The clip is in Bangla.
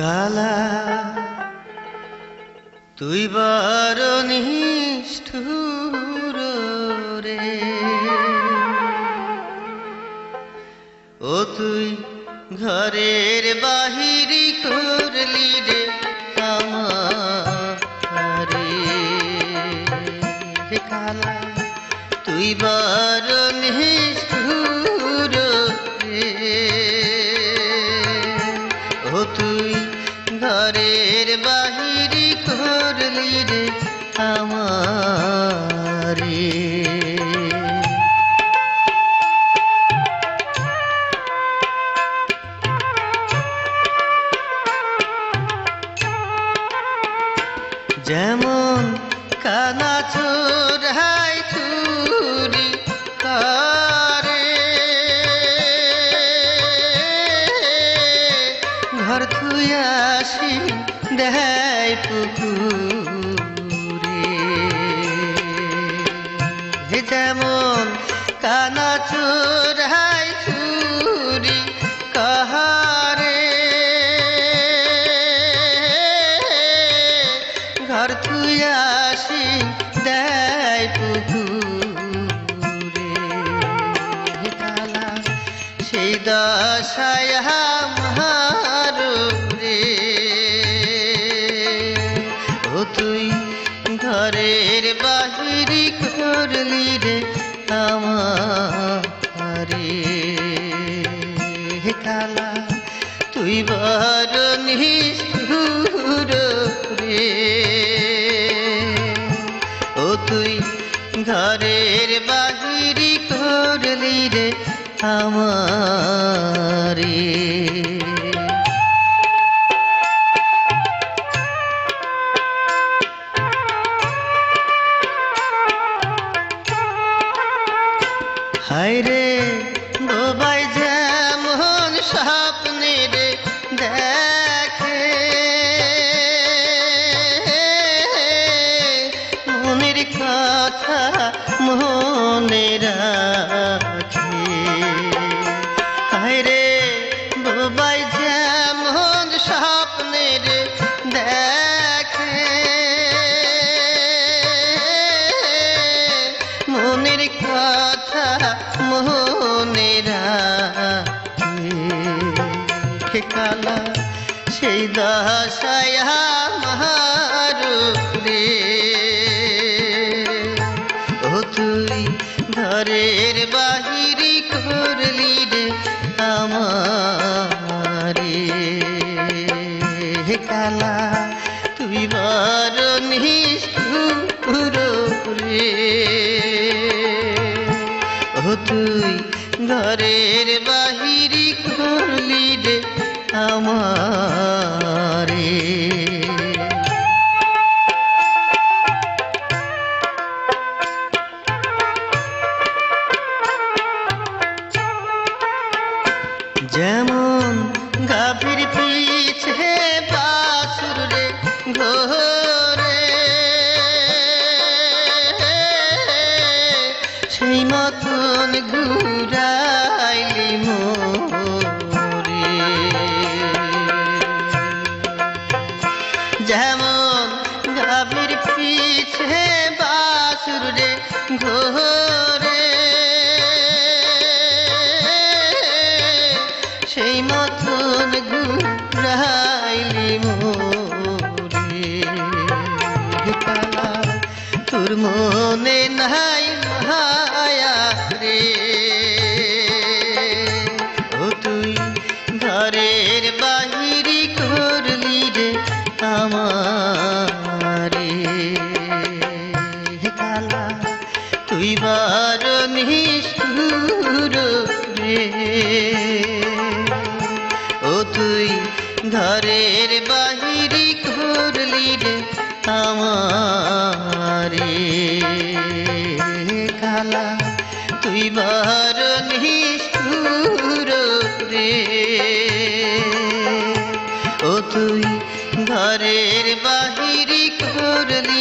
কালা। তুই বড় নিষ্ঠুর রে। ও তুই ঘরের বাহিরি করলি রে আমারে কালা, তুই বড় নিষ্ঠুর তুই ঘরের বাহিরি করলি রে আমারে। যেমন কানা আসি দেয় পুকুরে। যেমন কানা চোরাই চুরি কাহারে ঘর আসি দেয় পুকুরে। সেই দশায় আমারে কালা তুই বড় নিষ্ঠুর রে। ও তুই ঘরের বাহিরি করলি রে আমারে। রে বোবাই যেমন স্বপ্নের দেখে। মনের কথা মনে রাখে কালা সেই দশায় আমার রে ও তুই ঘরের বাহিরি করলি রে আমারে। কালা তুই বড় নিষ্ঠুর রে তুই ঘরের বাহিরি করলি রে আমারে। যেমন গাভীর পিছে বাছুর রে ঘরে পিছে বাছুর রে ঘরে বড় নিষ্ঠুর রে। ও তুই ঘরের বাহিরি করলি রে আমারে। কালা তুই বড় নিষ্ঠুর রে। ও তুই ঘরের বাহিরি করলি